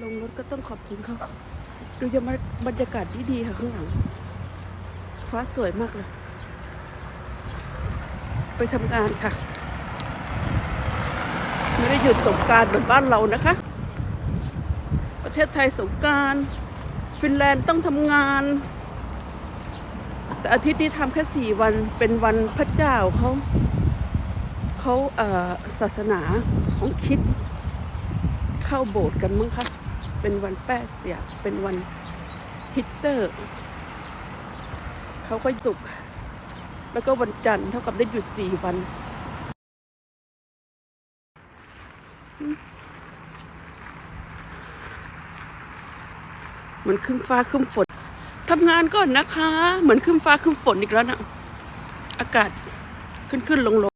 ลงรถก็ต้องขอบคุณเขาดูยังบรรยากาศดีๆค่ะข้างหลังฟ้าสวยมากเลย ไปทำงานค่ะ ไม่ได้หยุดสงการเหมือนบ้านเรานะคะ ประเทศไทยสงการฟินแลนด์ต้องทำงาน แต่อาทิตย์นี้ทำแค่สี่วันเป็นวันพระเจ้าเขาเขาศาสนาของคิดเข้าโบสถ์กันมั้งคะ เป็นวันแป้เสีย เป็นวันฮิตเตอร์ เขาก็สุก แล้วก็วันจันทร์เท่ากับได้หยุดสี่วันเหมือนขึ้นฟ้าขึ้นฝนทำงานก่อนนะคะ เหมือนขึ้นฟ้าขึ้นฝนอีกแล้วนะ อากาศขึ้นขึ้นลงลง